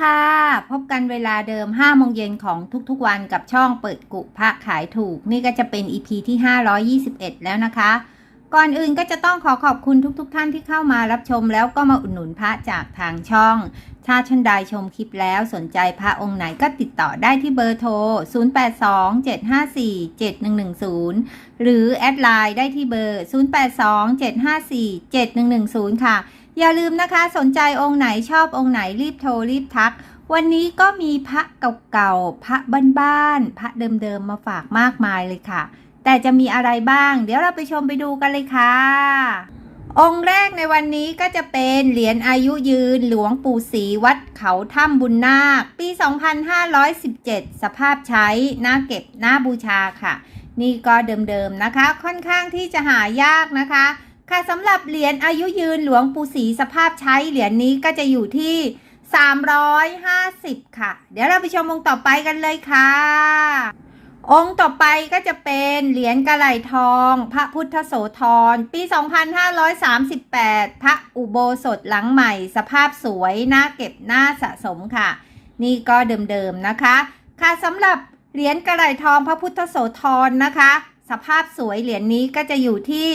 ค่ะ พบกันเวลาเดิม5โมงเย็นของทุกๆวันกับช่องเปิดกุพระขายถูก นี่ก็จะเป็น EP ที่ 521 แล้วนะคะ ก่อนอื่นก็จะต้องขอขอบคุณทุกๆทท่านที่เข้ามารับชมแล้วก็มาอุดหนุนพระจากทางช่อง ถ้าท่านใดชมคลิปแล้วสนใจพระองค์ไหนก็ติดต่อได้ที่เบอร์โทร 0827547110 หรือแอดไลน์ได้ที่เบอร์ 0827547110 ค่ะ อย่าลืมนะคะสนใจองค์ไหนชอบองค์ไหนรีบโทรรีบทัก วันนี้ก็มีพระเก่าๆ พระบ้านๆ พระเดิมๆ มาฝากมากมายเลยค่ะ แต่จะมีอะไรบ้าง เดี๋ยวเราไปชมไปดูกันเลยค่ะ องค์แรกในวันนี้ก็จะเป็นเหรียญอายุยืนหลวงปู่ศรีวัดเขาถ้ำบุญนาค ปี 2517 สภาพใช้หน้าเก็บหน้าบูชาค่ะ นี่ก็เดิมๆนะคะ ค่อนข้างที่จะหายากนะคะ ค่ะสำหรับเหรียญอายุยืนหลวงปู่ศรีสภาพใช้เหรียญนี้ก็จะอยู่ที่ 350 ค่ะ เดี๋ยวเราไปชมองค์ต่อไปกันเลยค่ะ องค์ต่อไปก็จะเป็นเหรียญกระไหลทอง พระพุทธโสธร ปี 2538 พระอุโบสถหลังใหม่ สภาพสวยน่าเก็บน่าสะสมค่ะ นี่ก็เดิมๆนะคะ ค่ะสำหรับเหรียญกระไหลทองพระพุทธโสธรนะคะ สภาพสวยเหรียญนี้ก็จะอยู่ที่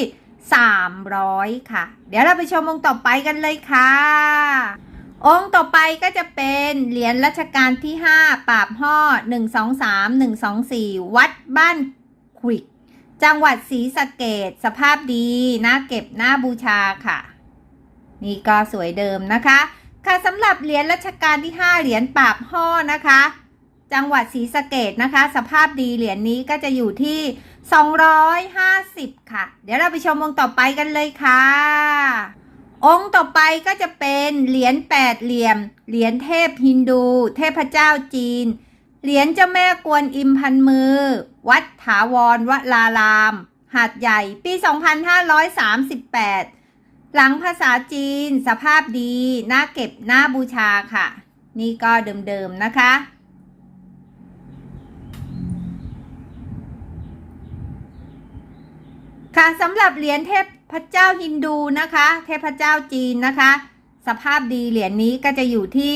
300 ค่ะ เดี๋ยวเราไปชมองค์ต่อไปกันเลยค่ะ องค์ต่อไปก็จะเป็นเหรียญรัชกาลที่ 5 ปราบห่อ123 124 วัดบ้านขวิก จังหวัดศรีสะเกดสภาพดีน่าเก็บน่าบูชาค่ะ นี่ก็สวยเดิมนะคะ ค่ะสำหรับเหรียญรัชกาลที่ 5 เหรียญปราบห่อนะคะ จังหวัดศรีสะเกดนะคะ สภาพดีเหรียญนี้ก็จะอยู่ที่ 250 ค่ะ เดี๋ยวเราไปชมองค์ต่อไปกันเลยค่ะ องค์ต่อไปก็จะเป็นเหรียญแปดเหลี่ยม เหรียญเทพฮินดู เทพเจ้าจีน เหรียญเจ้าแม่กวนอิมพันมือ วัดถาวรวลารามหาดใหญ่ปี 2538 หลังภาษาจีน สภาพดี น่าเก็บ น่าบูชาค่ะ นี่ก็เดิมๆนะคะ ค่ะสำหรับเหรียญเทพพระเจ้าฮินดูนะคะ เทพเจ้าจีนนะคะ สภาพดีเหรียญนี้ก็จะอยู่ที่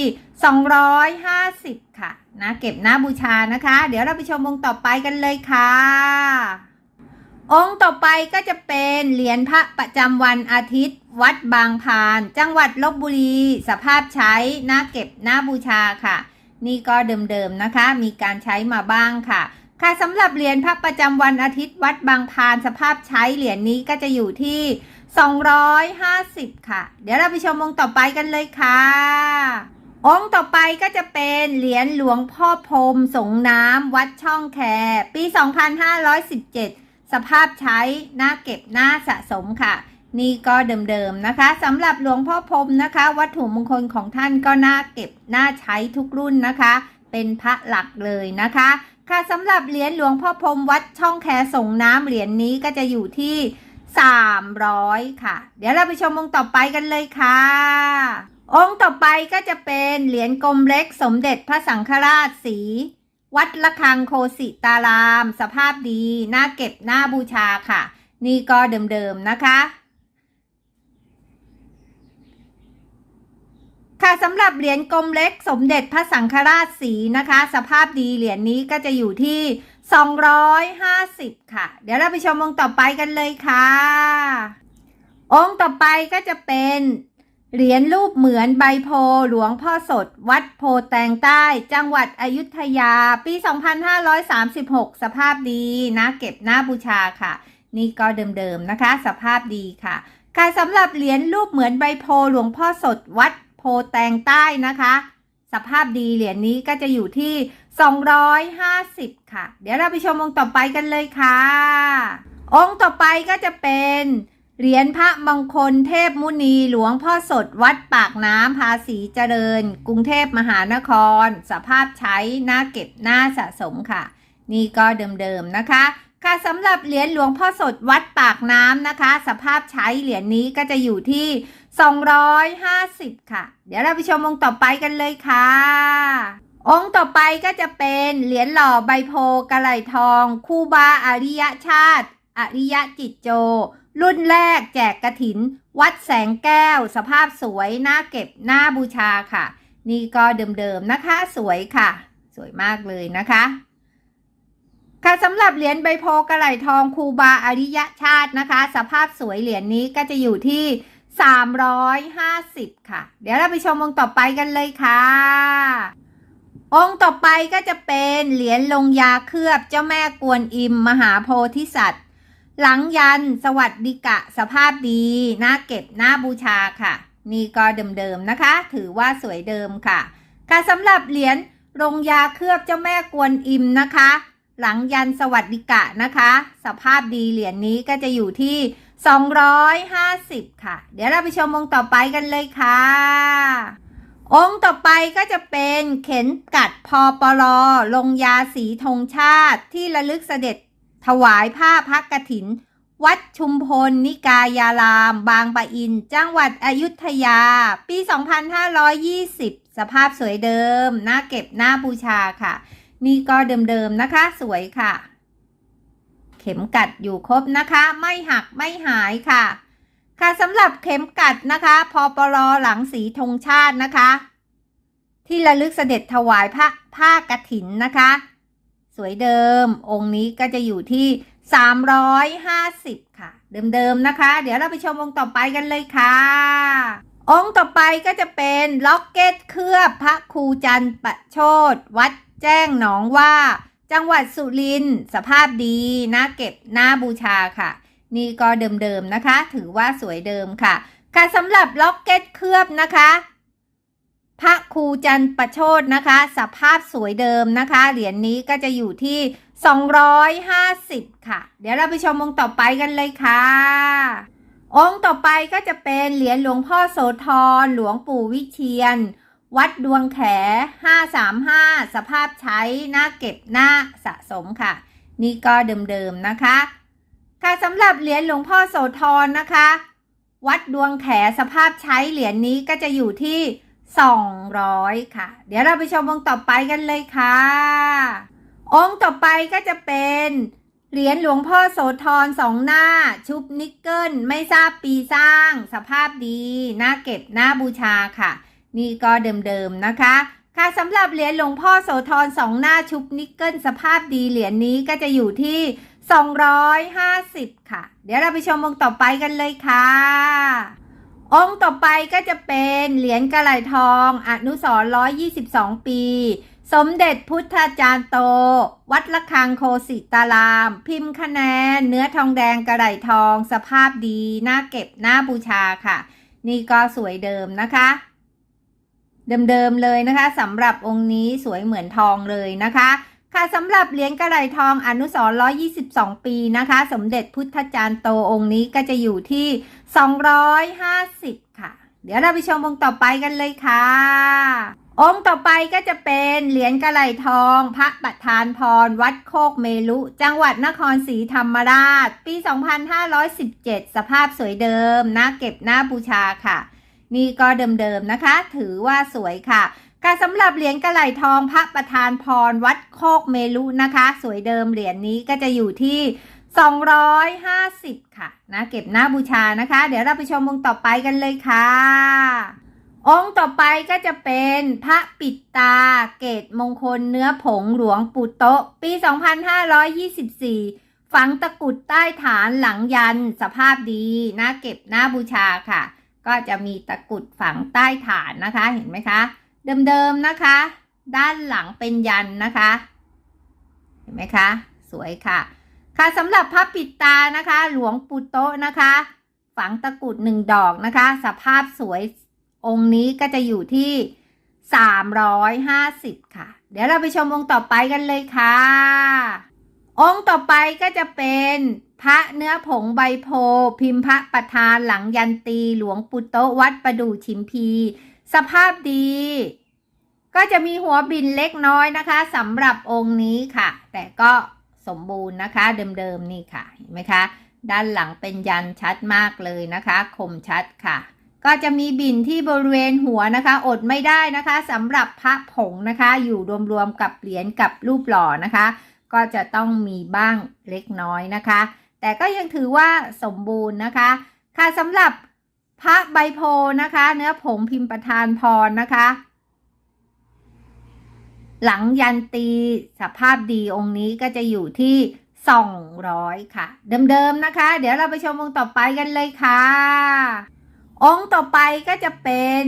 250 ค่ะนะเก็บหน้าบูชานะคะ เดี๋ยวเราไปชมองค์ต่อไปกันเลยค่ะ องค์ต่อไปก็จะเป็นเหรียญพระประจำวันอาทิตย์ วัดบางพาน จังหวัดลบบุรี สภาพใช้หน้าเก็บหน้าบูชาค่ะ นี่ก็เดิมๆนะคะ มีการใช้มาบ้างค่ะ ค่ะสำหรับเหรียญพระประจำวันอาทิตย์วัดบางพานสภาพใช้เหรียญนี้ก็จะอยู่ที่ 250 ค่ะ เดี๋ยวเราไปชมองค์ต่อไปกันเลยค่ะ องค์ต่อไปก็จะเป็นเหรียญหลวงพ่อพรมสงน้ำวัดช่องแค ปี 2517 สภาพใช้หน้าเก็บหน้าสะสมค่ะ นี่ก็เดิมๆนะคะสำหรับหลวงพ่อพรมนะคะ วัตถุมงคลของท่านก็น่าเก็บน่าใช้ทุกรุ่นนะคะ เป็นพระหลักเลยนะคะ ค่ะสำหรับเหรียญหลวงพ่อพรมวัดช่องแคส่งน้ำเหรียญนี้ก็จะอยู่ที่ 300 ค่ะ เดี๋ยวเราไปชมองค์ต่อไปกันเลยค่ะ องค์ต่อไปก็จะเป็นเหรียญกลมเล็กสมเด็จพระสังฆราชสี วัดละคังโคสิตาราม สภาพดี น่าเก็บน่าบูชาค่ะ นี่ก็เดิมๆนะคะ ค่ะสำหรับเหรียญกลมเล็กสมเด็จพระสังฆราชสีนะคะ สภาพดีเหรียญนี้ก็จะอยู่ที่ 250 ค่ะ เดี๋ยวเราไปชมองค์ต่อไปกันเลยค่ะ องค์ต่อไปก็จะเป็นเหรียญรูปเหมือนใบโพหลวงพ่อสด วัดโพแตงใต้ จังหวัดอยุธยา ปี 2536 สภาพดีนะ เก็บหน้าบูชาค่ะ นี่ก็เดิมๆนะคะ สภาพดีค่ะ ค่ะสำหรับเหรียญรูปเหมือนใบโพหลวงพ่อสด วัดโโพแตงใต้นะคะ สภาพดีเหรียญนี้ก็จะอยู่ที่ 250 ค่ะ เดี๋ยวเราไปชมองค์ต่อไปกันเลยค่ะ องค์ต่อไปก็จะเป็นเหรียญพระมงคลเทพมุนีหลวงพ่อสดวัดปากน้ำภาษีเจริญ กรุงเทพมหานคร สภาพใช้หน้าเก็บหน้าสะสมค่ะ นี่ก็เดิมๆนะคะ ค่ะสำหรับเหรียญหลวงพ่อสดวัดปากน้ำนะคะ สภาพใช้เหรียญนี้ก็จะอยู่ที่ 250 ค่ะ เดี๋ยวเราไปชมองค์ต่อไปกันเลยค่ะ องค์ต่อไปก็จะเป็นเหรียญหล่อใบโพกระไหลทอง คู่บาอริยชาติ อริยจิตโจ รุ่นแรกแจกกระถิน วัดแสงแก้ว สภาพสวยน่าเก็บน่าบูชาค่ะ นี่ก็เดิมๆนะคะ สวยค่ะ สวยมากเลยนะคะ ค่ะสำหรับเหรียญใบโพกระไหลทองคูบาอริยชาตินะคะ สภาพสวยเหรียญนี้ก็จะอยู่ที่ 350 ค่ะ เดี๋ยวเราไปชมองค์ต่อไปกันเลยค่ะ องค์ต่อไปก็จะเป็นเหรียญลงยาเคลือบเจ้าแม่กวนอิม มหาโพธิสัตว์ หลังยันสวัสดิกะสภาพดีน่าเก็บน่าบูชาค่ะ นี่ก็เดิมๆนะคะ ถือว่าสวยเดิมค่ะ ค่ะสำหรับเหรียญลงยาเคลือบเจ้าแม่กวนอิมนะคะ หลังยันสวัสดิกะนะคะ สภาพดีเหรียญนี้ก็จะอยู่ที่ 250 ค่ะ เดี๋ยวเราไปชมองค์ต่อไปกันเลยค่ะ องค์ต่อไปก็จะเป็นเข็นกัดพอปลอลงยาสีธงชาติที่ระลึกเสด็จถวายผ้าพักกถิน วัดชุมพล นิกายาราม บางปะอิน จังหวัดอยุธยา ปี 2520 สภาพสวยเดิม น่าเก็บน่าบูชาค่ะ นี่ก็เดิมๆนะคะ สวยค่ะ เข็มกัดอยู่ครบนะคะ ไม่หักไม่หายค่ะ ค่ะสำหรับเข็มกัดนะคะพอปลอหลังสีธงชาตินะคะ ที่ระลึกเสด็จถวายผ้าผ้ากฐินนะคะ สวยเดิม องค์นี้ก็จะอยู่ที่ 350 ค่ะ เดิมๆนะคะ เดี๋ยวเราไปชมองค์ต่อไปกันเลยค่ะองค์ต่อไปก็จะเป็นล็อกเก็ตเคลือบพระครูจันทร์ประโชดวัด แจ้งหนองว่า จังหวัดสุรินทร์สภาพดีน่าเก็บน่าบูชาค่ะ นี่ก็เดิมๆนะคะ ถือว่าสวยเดิมค่ะ ค่ะสำหรับล็อกเก็ตเคลือบนะคะพระครูจันประโชดนะคะ สภาพสวยเดิมนะคะ เหรียญนี้ก็จะอยู่ที่ 250 ค่ะ เดี๋ยวเราไปชมองค์ต่อไปกันเลยค่ะ องค์ต่อไปก็จะเป็นเหรียญหลวงพ่อโสธรหลวงปู่วิเชียน วัดดวงแข 535 สภาพใช้หน้าเก็บหน้าสะสมค่ะ นี่ก็เดิมๆนะคะ ค่ะสำหรับเหรียญหลวงพ่อโสธรนะคะ วัดดวงแขสภาพใช้เหรียญนี้ก็จะอยู่ที่ 200 ค่ะ เดี๋ยวเราไปชมองค์ต่อไปกันเลยค่ะ องค์ต่อไปก็จะเป็นเหรียญหลวงพ่อโสธรสองหน้า ชุบนิกเกิลไม่ทราบปีสร้าง สภาพดีน่าเก็บน่าบูชาค่ะ นี่ก็เดิมๆนะคะ ค่ะสำหรับเหรียญหลวงพ่อโสธรสองหน้าชุบนิกเกิลสภาพดีเหรียญนี้ก็จะอยู่ที่ 250 ค่ะ เดี๋ยวเราไปชมองค์ต่อไปกันเลยค่ะ องค์ต่อไปก็จะเป็นเหรียญกระไหลทอง อนุสรณ์122ปี สมเด็จพุทธาจารย์โต วัดละคังโคสิตาราม พิมพ์คะแนน เนื้อทองแดงกระไหลทอง สภาพดี น่าเก็บ น่าบูชาค่ะ นี่ก็สวยเดิมนะคะ เดิมๆเลยนะคะสำหรับองค์นี้สวยเหมือนทองเลยนะคะ ค่ะสำหรับเหรียญกระไหลทองอนุสร122 ปีนะคะ สมเด็จพุทธจารย์โตองค์นี้ก็จะอยู่ที่ 250 ค่ะ เดี๋ยวเราไปชมองค์ต่อไปกันเลยค่ะองค์ต่อไปก็จะเป็นเหรียญกระไหลทอง พระประธานพร วัดโคกเมลุ จังหวัดนครศรีธรรมราช ปี 2517 สภาพสวยเดิมน่าเก็บน่าบูชาค่ะ นี่ก็เดิมๆนะคะ ถือว่าสวยค่ะการสำหรับเหรียญกระไหลทองพระประธานพรวัดโคกเมลุนะคะ สวยเดิมเหรียญนี้ก็จะอยู่ที่ 250 ค่ะนะเก็บหน้าบูชานะคะ เดี๋ยวเราไปชมองค์ต่อไปกันเลยค่ะ องค์ต่อไปก็จะเป็นพระปิดตาเกตมงคลเนื้อผงหลวงปู่โตะปี 2524 ฝังตะกุดใต้ฐานหลังยันสภาพดีน่าเก็บหน้าบูชาค่ะ ก็จะมีตะกุดฝังใต้ฐานนะคะเห็นไหมคะ เดิมๆนะคะ ด้านหลังเป็นยันนะคะ เห็นไหมคะ สวยค่ะ ค่ะสำหรับพระปิดตานะคะ หลวงปู่โตะนะคะ ฝังตะกุดหนึ่งดอกนะคะ สภาพสวยองค์นี้ก็จะอยู่ที่350 ค่ะ เดี๋ยวเราไปชมองค์ต่อไปกันเลยค่ะ องค์ต่อไปก็จะเป็นพระเนื้อผงใบโพ พิมพ์พระประธานหลังยันตีหลวงปู่โตวัดประดู่ชิมพี สภาพดี ก็จะมีหัวบินเล็กน้อยนะคะสำหรับองค์นี้ค่ะ แต่ก็สมบูรณ์นะคะเดิมๆนี่ค่ะเห็นไหมคะ ด้านหลังเป็นยันชัดมากเลยนะคะ คมชัดค่ะ ก็จะมีบินที่บริเวณหัวนะคะ อดไม่ได้นะคะสำหรับพระผงนะคะ อยู่รวมๆกับเหรียญกับรูปหล่อนะคะ ก็จะต้องมีบ้างเล็กน้อยนะคะ แต่ก็ยังถือว่าสมบูรณ์นะคะ ค่ะสำหรับพระใบโพนะคะ เนื้อผงพิมพ์ประธานพรนะคะ หลังยันตีสภาพดีองค์นี้ก็จะอยู่ที่ 200 ค่ะ เดิมๆนะคะ เดี๋ยวเราไปชมองค์ต่อไปกันเลยค่ะ องค์ต่อไปก็จะเป็น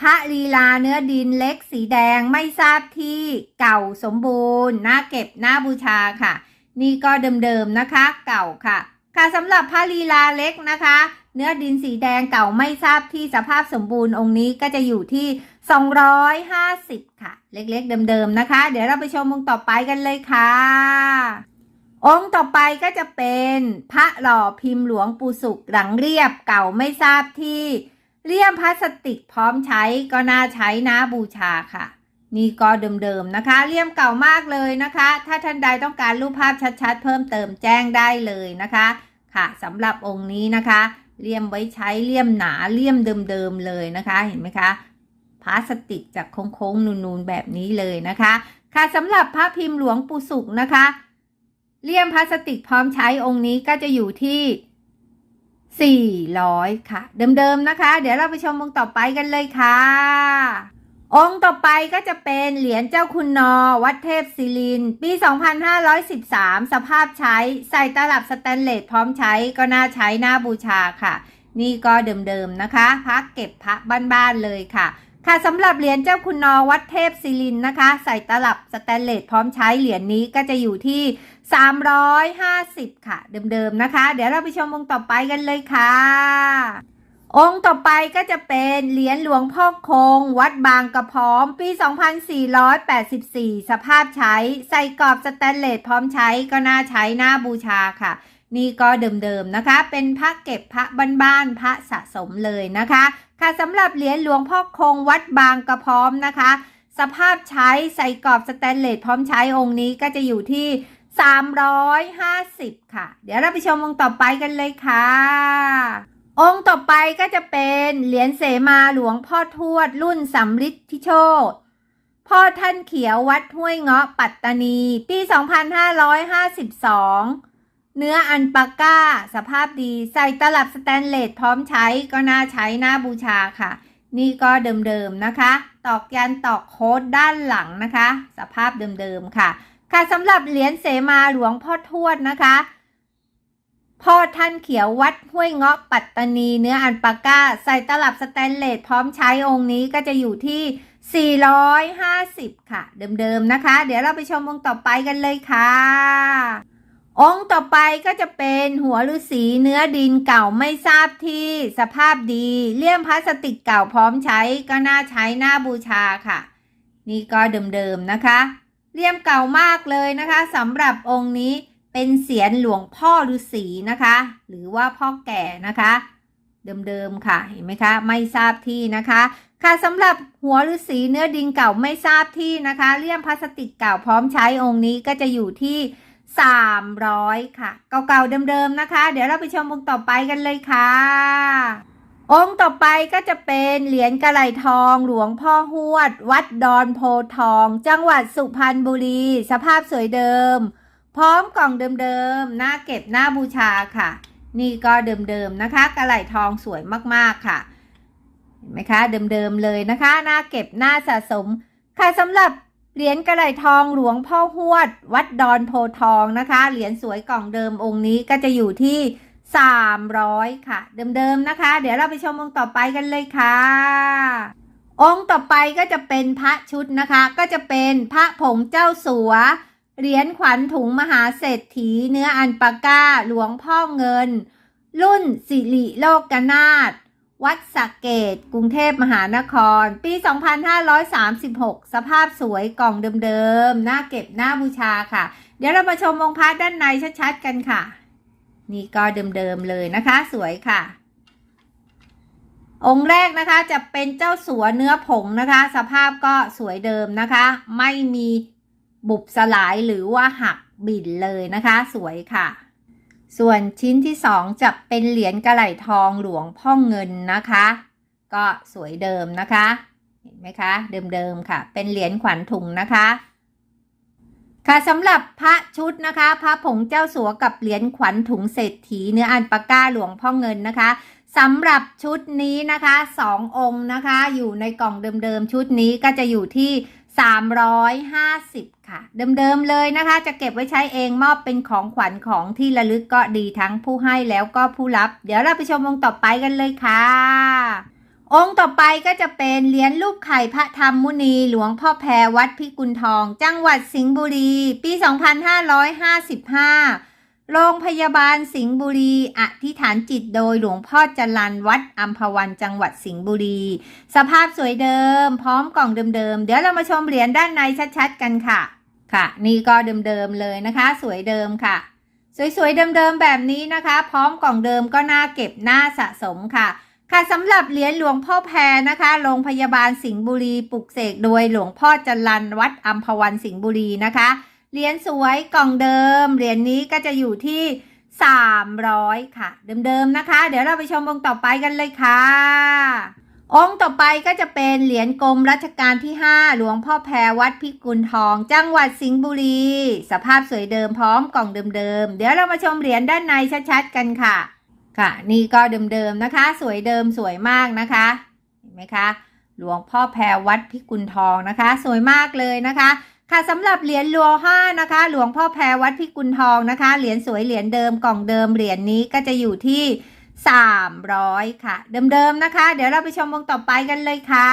พระลีลาเนื้อดินเล็กสีแดงไม่ทราบที่เก่าสมบูรณ์น่าเก็บน่าบูชาค่ะ นี่ก็เดิมๆนะคะ เก่าค่ะ ค่ะสำหรับพระลีลาเล็กนะคะ เนื้อดินสีแดงเก่าไม่ทราบที่สภาพสมบูรณ์องค์นี้ก็จะอยู่ที่ 250 ค่ะ เล็กๆเดิมๆนะคะ เดี๋ยวเราไปชมองค์ต่อไปกันเลยค่ะ องค์ต่อไปก็จะเป็นพระหล่อพิมพ์หลวงปู่สุขหลังเรียบเก่าไม่ทราบที่ เลี่ยมพลาสติกพร้อมใช้ก็น่าใช้นะบูชาค่ะ นี่ก็เดิมๆนะคะ เลี่ยมเก่ามากเลยนะคะ ถ้าท่านใดต้องการรูปภาพชัดๆ เพิ่มเติมแจ้งได้เลยนะคะค่ะสำหรับองค์นี้นะคะ เลี่ยมไว้ใช้เลี่ยมหนาเลี่ยมเดิมๆเลยนะคะเห็นไหมคะพลาสติกจากโค้งๆนูนๆแบบนี้เลยนะคะ ค่ะสำหรับพระพิมพ์หลวงปู่สุขนะคะเลี่ยมพลาสติกพร้อมใช้องค์นี้ก็จะอยู่ที่ 400 ค่ะ เดิมๆนะคะ เดี๋ยวเราไปชมองค์ต่อไปกันเลยค่ะ องค์ต่อไปก็จะเป็นเหรียญเจ้าคุณนอ วัดเทพศิรินทร์ปี 2513 สภาพใช้ใส่ตลับสแตนเลสพร้อมใช้ก็น่าใช้น่าบูชาค่ะ นี่ก็เดิมๆนะคะพักเก็บพระบ้านๆเลยค่ะค่ะสำหรับเหรียญเจ้าคุณนอวัดเทพศิรินนะคะ ใส่ตลับสแตนเลสพร้อมใช้เหรียญนี้ก็จะอยู่ที่ 350 ค่ะ เดิมๆนะคะ เดี๋ยวเราไปชมองค์ต่อไปกันเลยค่ะ องค์ต่อไปก็จะเป็นเหรียญหลวงพ่อคง วัดบางกระพร้อม ปี 2484 สภาพใช้ใส่กรอบสแตนเลสพร้อมใช้ก็น่าใช้น่าบูชาค่ะ นี่ก็เดิมๆนะคะ เป็นพระเก็บพระบ้านๆพระสะสมเลยนะคะ ค่ะสำหรับเหรียญหลวงพ่อคง วัดบางกระพร้อมนะคะ สภาพใช้ใส่กรอบสแตนเลสพร้อมใช้องค์นี้ก็จะอยู่ที่ 350 ค่ะ เดี๋ยวเราไปชมองค์ต่อไปกันเลยค่ะ องค์ต่อไปก็จะเป็นเหรียญเสมาหลวงพ่อทวดรุ่นสำริดทิโชตพ่อท่านเขียววัดห้วยเงาะปัตตานี ปี 2552 เนื้ออันปาก้า สภาพดีใส่ตลับสแตนเลสพร้อมใช้ก็น่าใช้น่าบูชาค่ะ นี่ก็เดิมๆนะคะ ตอกยันตอกโค้ดด้านหลังนะคะ สภาพเดิมๆค่ะ ค่ะสำหรับเหรียญเสมาหลวงพ่อทวดนะคะ พ่อท่านเขียววัดห้วยเงาะปัตตานีเนื้ออันปาก้า ใส่ตลับสแตนเลสพร้อมใช้องค์นี้ก็จะอยู่ที่ 450 ค่ะ เดิมๆนะคะ เดี๋ยวเราไปชมองค์ต่อไปกันเลยค่ะองค์ต่อไปก็จะเป็นหัวฤาษีเนื้อดินเก่าไม่ทราบที่สภาพดีเลี่ยมพลาสติกเก่าพร้อมใช้ก็น่าใช้น่าบูชาค่ะ นี่ก็เดิมๆนะคะ เลี่ยมเก่ามากเลยนะคะสำหรับองค์นี้เป็นเสียนหลวงพ่อฤาษีนะคะ หรือว่าพ่อแก่นะคะ เดิมๆค่ะเห็นไหมคะ ไม่ทราบที่นะคะ ค่ะสำหรับหัวฤาษีเนื้อดินเก่าไม่ทราบที่นะคะเลี่ยมพลาสติกเก่าพร้อมใช้องค์นี้ก็จะอยู่ที่ 300 ค่ะ เก่าๆเดิมๆนะคะ เดี๋ยวเราไปชมองค์ต่อไปกันเลยค่ะ องค์ต่อไปก็จะเป็นเหรียญกระไหลทองหลวงพ่อหวด วัดดอนโพทอง จังหวัดสุพรรณบุรี สภาพสวยเดิม พร้อมกล่องเดิมๆหน้าเก็บหน้าบูชาค่ะ นี่ก็เดิมๆนะคะ กระไหลทองสวยมากๆค่ะเห็นไหมคะเดิมๆเลยนะคะหน้าเก็บหน้าสะสม ค่ะสำหรับเหรียญกระไหลทองหลวงพ่อหวด วัดดอนโพทองนะคะเหรียญสวยกล่องเดิมองค์นี้ก็จะอยู่ที่ 300 ค่ะ เดิมๆนะคะ เดี๋ยวเราไปชมองค์ต่อไปกันเลยค่ะ องค์ต่อไปก็จะเป็นพระชุดนะคะ ก็จะเป็นพระผงเจ้าสัว เหรียญขวัญถุงมหาเศรษฐี เนื้ออันปาก้า หลวงพ่อเงิน รุ่นสิริโลกกนาถวัดสักเกต กรุงเทพมหานคร ปี 2536 สภาพสวยกล่องเดิมๆหน้าเก็บหน้าบูชาค่ะ เดี๋ยวเรามาชมองค์พระด้านในชัดๆ กันค่ะ นี่ก็เดิมๆเลยนะคะ สวยค่ะ องค์แรกนะคะจะเป็นเจ้าสัวเนื้อผงนะคะ สภาพก็สวยเดิมนะคะ ไม่มีบุบสลายหรือว่าหักบิ่นเลยนะคะ สวยค่ะ ส่วนชิ้นที่สองจะเป็นเหรียญกระไหลทองหลวงพ่อเงินนะคะ ก็สวยเดิมนะคะ เห็นไหมคะ เดิมๆค่ะ เป็นเหรียญขวัญถุงนะคะ ค่ะสำหรับพระชุดนะคะ พระผงเจ้าสัวกับเหรียญขวัญถุงเศรษฐีเนื้ออันปาก้าหลวงพ่อเงินนะคะสำหรับชุดนี้นะคะสององค์นะคะ อยู่ในกล่องเดิมๆชุดนี้ก็จะอยู่ที่ 350 ค่ะ เดิมๆเลยนะคะ จะเก็บไว้ใช้เองมอบเป็นของขวัญของที่ระลึกก็ดีทั้งผู้ให้แล้วก็ผู้รับ เดี๋ยวเราไปชมองค์ต่อไปกันเลยค่ะ องค์ต่อไปก็จะเป็นเหรียญรูปไข่พระธรรมมุนีหลวงพ่อแพรวัดพิกุลทอง จังหวัดสิงห์บุรี ปี 2555 โรงพยาบาลสิงห์บุรี อธิษฐานจิตโดยหลวงพ่อจรันวัดอัมพวันจังหวัดสิงห์บุรี สภาพสวยเดิม พร้อมกล่องเดิมๆ เดี๋ยวเรามาชมเหรียญด้านในชัดๆ กันค่ะ ค่ะ นี่ก็เดิมๆเลยนะคะ สวยเดิมค่ะ สวยๆเดิมๆแบบนี้นะคะ พร้อมกล่องเดิมก็น่าเก็บน่าสะสมค่ะ ค่ะสำหรับเหรียญหลวงพ่อแพรนะคะโรงพยาบาลสิงห์บุรีปลุกเสกโดยหลวงพ่อจรันวัดอัมพวันสิงห์บุรีนะคะเหรียญสวยกล่องเดิมเหรียญนี้ก็จะอยู่ที่ 300 ค่ะ เดิมๆนะคะ เดี๋ยวเราไปชมองค์ต่อไปกันเลยค่ะ องค์ต่อไปก็จะเป็นเหรียญกรมรัชกาลที่ 5 หลวงพ่อแพรวัดพิกุลทอง จังหวัดสิงห์บุรี สภาพสวยเดิมพร้อมกล่องเดิมๆเดี๋ยวเรามาชมเหรียญด้านในชัดๆกันค่ะ ค่ะ นี่ก็เดิมๆนะคะ สวยเดิมสวยมากนะคะ เห็นไหมคะ หลวงพ่อแพรวัดพิกุลทองนะคะ สวยมากเลยนะคะ ค่ะสำหรับเหรียญรัวห้านะคะ หลวงพ่อแพรวัดพิกุลทองนะคะ เหรียญสวยเหรียญเดิมกล่องเดิมเหรียญนี้ก็จะอยู่ที่ 300 ค่ะ เดิมๆนะคะ เดี๋ยวเราไปชมองต่อไปกันเลยค่ะ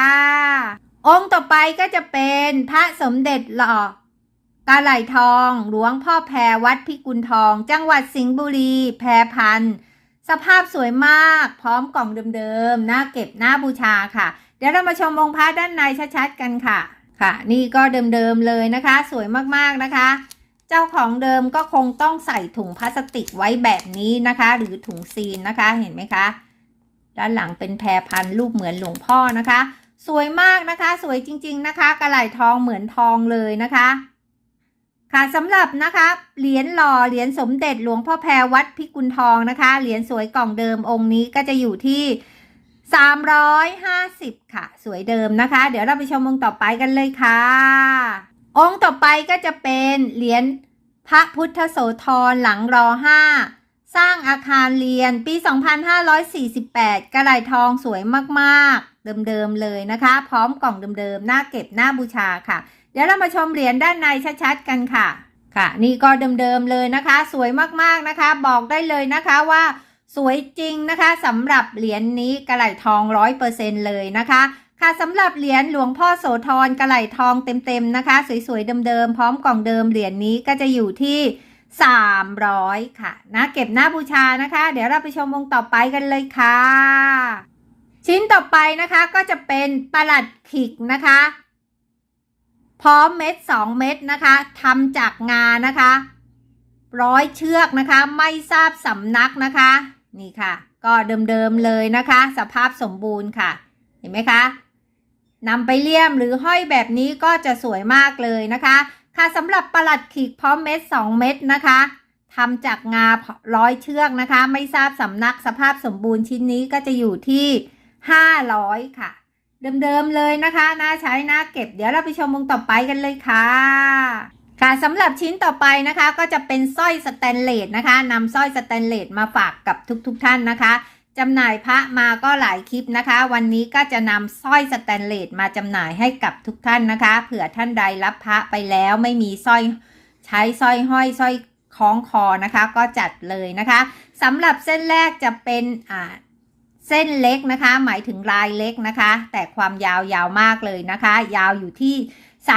องค์ต่อไปก็จะเป็นพระสมเด็จหล่อกาไหลทอง หลวงพ่อแพรวัดพิกุลทอง จังหวัดสิงห์บุรี แพรพันธ์ สภาพสวยมาก พร้อมกล่องเดิมๆน่าเก็บน่าบูชาค่ะ เดี๋ยวเรามาชมองค์พระด้านในชัดๆกันค่ะ ค่ะ นี่ก็เดิมๆเลยนะคะ สวยมากๆนะคะ เจ้าของเดิมก็คงต้องใส่ถุงพลาสติกไว้แบบนี้นะคะ หรือถุงซีนนะคะเห็นไหมคะ ด้านหลังเป็นแพรพันรูปเหมือนหลวงพ่อนะคะ สวยมากนะคะ สวยจริง ๆนะคะ กระไหล่ทองเหมือนทองเลยนะคะ ค่ะสำหรับนะคะเหรียญหล่อเหรียญสมเด็จหลวงพ่อแพรวัดพิกุลทองนะคะเหรียญสวยกล่องเดิมองค์นี้ก็จะอยู่ที่ 350 ค่ะ สวยเดิมนะคะ เดี๋ยวเราไปชมองค์ต่อไปกันเลยค่ะ องค์ต่อไปก็จะเป็นเหรียญพระพุทธโสธรหลังรอ5สร้างอาคารเรียนปี 2548 กระไหลทองสวยมากๆ เดิมๆเลยนะคะ พร้อมกล่องเดิมๆน่าเก็บน่าบูชาค่ะ เดี๋ยวเรามาชมเหรียญด้านในชัดๆกันค่ะ ค่ะ นี่ก็เดิมๆเลยนะคะ สวยมากๆนะคะ บอกได้เลยนะคะว่าสวยจริงนะคะสำหรับเหรียญนี้กระไหลทองร้อยเปอร์เซ็นเลยนะคะ ค่ะสำหรับเหรียญหลวงพ่อโสธรกระไหลทองเต็มๆนะคะ สวยๆเดิมๆพร้อมกล่องเดิมเหรียญนี้ก็จะอยู่ที่ 300 ค่ะนะเก็บหน้าบูชานะคะ เดี๋ยวเราไปชมวงต่อไปกันเลยค่ะ ชิ้นต่อไปนะคะก็จะเป็นประหลัดขิกนะคะ พร้อมเม็ด 2 เม็ดนะคะทำจากงานะคะ ร้อยเชือกนะคะ ไม่ทราบสำนักนะคะ นี่ค่ะ ก็เดิมๆเลยนะคะ สภาพสมบูรณ์ค่ะ เห็นไหมคะนำไปเลี่ยมหรือห้อยแบบนี้ก็จะสวยมากเลยนะคะ ค่ะสำหรับประหลัดขีกพร้อมเม็ด 2 เม็ดนะคะทำจากงาร้อยเชือกนะคะ ไม่ทราบสำนักสภาพสมบูรณ์ชิ้นนี้ก็จะอยู่ที่ 500 ค่ะ เดิมๆเลยนะคะน่าใช้น่าเก็บ เดี๋ยวเราไปชมวงต่อไปกันเลยค่ะ ค่ะสำหรับชิ้นต่อไปนะคะ ก็จะเป็นสร้อยสแตนเลสนะคะนำสร้อยสแตนเลสมาฝากกับทุกๆทท่านนะคะจำหน่ายพระมาก็หลายคลิปนะคะ วันนี้ก็จะนำสร้อยสแตนเลสมาจำหน่ายให้กับทุกท่านนะคะ เผื่อท่านใดรับพระไปแล้วไม่มีสร้อยใช้สร้อยห้อยสร้อยคล้องคอนะคะ ก็จัดเลยนะคะสำหรับเส้นแรกจะเป็นอ่า เส้นเล็กนะคะ หมายถึงลายเล็กนะคะ แต่ความยาวยาวมากเลยนะคะ ยาวอยู่ที่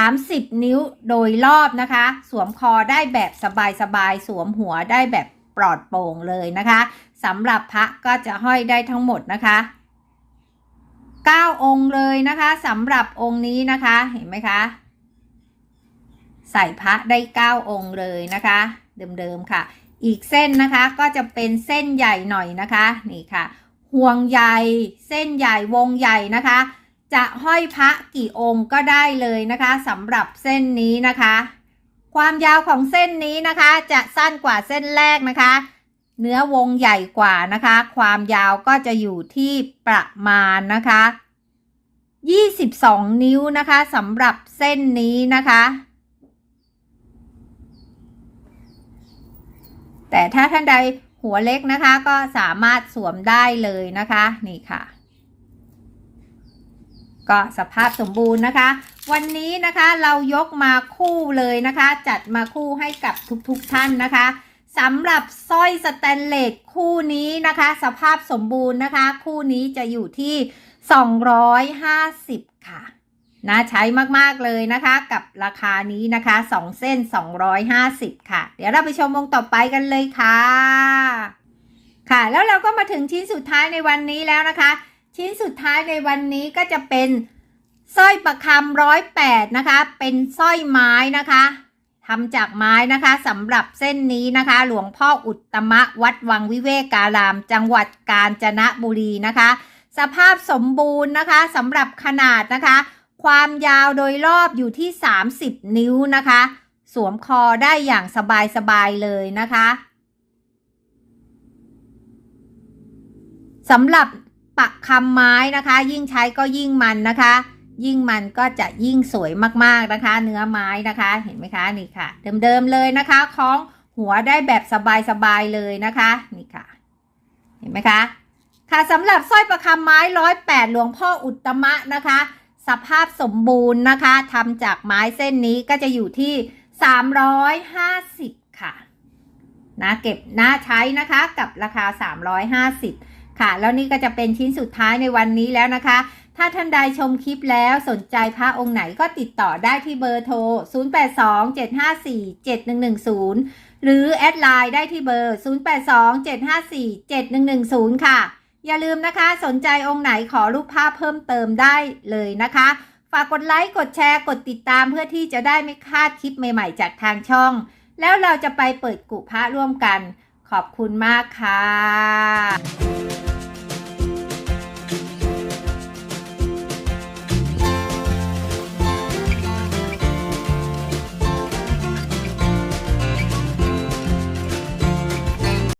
30 นิ้วโดยรอบนะคะ สวมคอได้แบบสบายๆสวมหัวได้แบบปลอดโปร่งเลยนะคะสำหรับพระก็จะห้อยได้ทั้งหมดนะคะ9องค์เลยนะคะสำหรับองค์นี้นะคะเห็นไหมคะ ใส่พระได้ 9 องค์เลยนะคะ เดิมๆค่ะ อีกเส้นนะคะก็จะเป็นเส้นใหญ่หน่อยนะคะนี่ค่ะ ห่วงใหญ่เส้นใหญ่วงใหญ่นะคะ จะห้อยพระกี่องค์ก็ได้เลยนะคะสำหรับเส้นนี้นะคะ ความยาวของเส้นนี้นะคะ จะสั้นกว่าเส้นแรกนะคะ เนื้อวงใหญ่กว่านะคะ ความยาวก็จะอยู่ที่ประมาณนะคะ 22 นิ้วนะคะสำหรับเส้นนี้นะคะแต่ถ้าท่านใด หัวเล็กนะคะก็สามารถสวมได้เลยนะคะ นี่ค่ะ ก็สภาพสมบูรณ์นะคะ วันนี้นะคะเรายกมาคู่เลยนะคะ จัดมาคู่ให้กับทุกๆท่านนะคะสำหรับสร้อยสแตนเลสคู่นี้นะคะ สภาพสมบูรณ์นะคะ คู่นี้จะอยู่ที่ 250 ค่ะ นะใช้มากๆเลยนะคะกับราคานี้นะคะ 2 เส้น 250 ค่ะ เดี๋ยวเราไปชมวงต่อไปกันเลยค่ะ ค่ะ แล้วเราก็มาถึงชิ้นสุดท้ายในวันนี้แล้วนะคะ ชิ้นสุดท้ายในวันนี้ก็จะเป็นสร้อยประคำร้อยแปดนะคะ เป็นสร้อยไม้นะคะทำจากไม้นะคะสำหรับเส้นนี้นะคะ หลวงพ่ออุตมะวัดวังวิเวการาม จังหวัดกาญจนบุรีนะคะ สภาพสมบูรณ์นะคะสำหรับขนาดนะคะ ความยาวโดยรอบอยู่ที่ 30 นิ้วนะคะ สวมคอได้อย่างสบายๆเลยนะคะสำหรับปักคำไม้นะคะ ยิ่งใช้ก็ยิ่งมันนะคะ ยิ่งมันก็จะยิ่งสวยมากๆนะคะ เนื้อไม้นะคะ เห็นไหมคะนี่ค่ะ เดิมๆเลยนะคะคล้องหัวได้แบบสบายๆเลยนะคะนี่ค่ะ เห็นไหมคะ ค่ะสำหรับสร้อยประคำไม้ร้อยแปดหลวงพ่ออุตตมะนะคะ สภาพสมบูรณ์นะคะทำจากไม้เส้นนี้ก็จะอยู่ที่ 350 ค่ะนะเก็บหน้าใช้นะคะกับราคา 350 ค่ะ แล้วนี่ก็จะเป็นชิ้นสุดท้ายในวันนี้แล้วนะคะ ถ้าท่านใดชมคลิปแล้วสนใจพระองค์ไหนก็ติดต่อได้ที่เบอร์โทร 0827547110 หรือแอดไลน์ได้ที่เบอร์ 0827547110 ค่ะ อย่าลืมนะคะสนใจองค์ไหนขอรูปภาพเพิ่มเติมได้เลยนะคะ ฝากกดไลค์ กดแชร์ กดติดตามเพื่อที่จะได้ไม่พลาดคลิปใหม่ๆ จากทางช่อง แล้วเราจะไปเปิดกุพระร่วมกัน ขอบคุณมากค่ะ